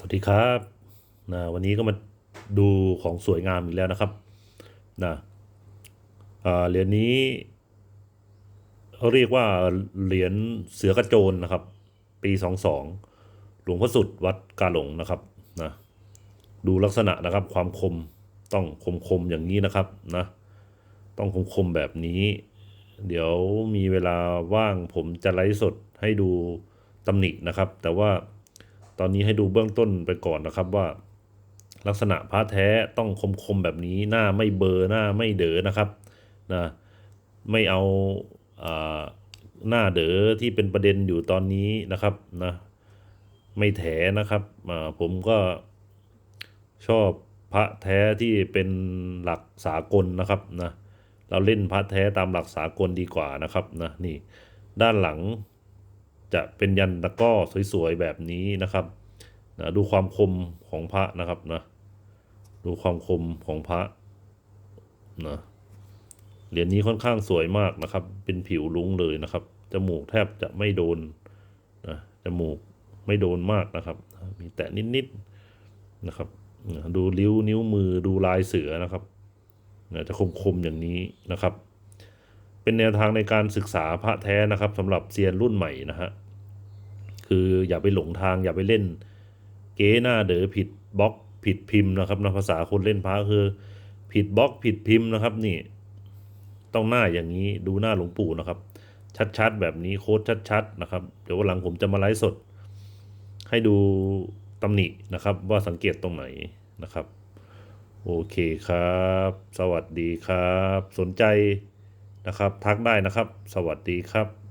สวัสดีครับนะวันนี้ก็มาดูของสวยงามอีกแล้วนะครับนะเหรียญนี้เขาเรียกว่าเหรียญเสือกระโจนนะครับ ปีสองสองหลวงพ่อสุดวัดกาหลงนะครับนะดูลักษณะนะครับ ความคมต้องคมคมอย่างนี้นะครับนะต้องคมคมแบบนี้ เดี๋ยวมีเวลาว่างผมจะไลฟ์สดให้ดูตำหนินะครับ แต่ว่า ตอนนี้ให้ดูเบื้องต้นไปก่อนนะครับว่า ลักษณะพระแท้ต้องคมๆแบบนี้หน้าไม่เบลอหน้าไม่เด๋อนะครับนะไม่เอาหน้าเด๋อที่เป็นประเด็นอยู่ตอนนี้นะครับนะไม่แถนะครับผมก็ชอบพระแท้ที่เป็นหลักสากลนะครับนะเราเล่นพระแท้ตามหลักสากลดีกว่านะครับนะนี่ด้านหลัง จะเป็นยันตะก้อสวยๆแบบนี้นะครับนะดูความคมของพระนะครับนะดูความคมของพระนะเหรียญนี้ค่อนข้างสวยมากนะครับ เป็นผิวลุ้งเลยนะครับ จมูกแทบจะไม่โดนนะจมูกไม่โดนมากนะครับ มีแตะนิดๆนะครับดูริ้วนิ้วมือดูลายเสือนะครับนะจะคมๆอย่างนี้นะครับ เป็นแนวทางในการศึกษาพระแท้นะครับสำหรับเซียนรุ่นใหม่นะฮะคืออย่าไปหลงทางอย่าไปเล่น เก๊หน้าเด๋อผิดบล็อกผิดพิมพ์นะครับนะภาษาคนเล่นพระคือ ผิดบล็อกผิดพิมพ์นะครับ นี่ ต้องหน้าอย่างนี้ดูหน้าหลวงปู่นะครับ ชัดๆแบบนี้โค้ดชัดๆนะครับเดี๋ยววันหลังผมจะมาไลฟ์สด ให้ดูตำหนินะครับ ว่าสังเกตตรงไหนนะครับ โอเคครับ สวัสดีครับ สนใจ นะครับ ทักได้นะครับ สวัสดีครับ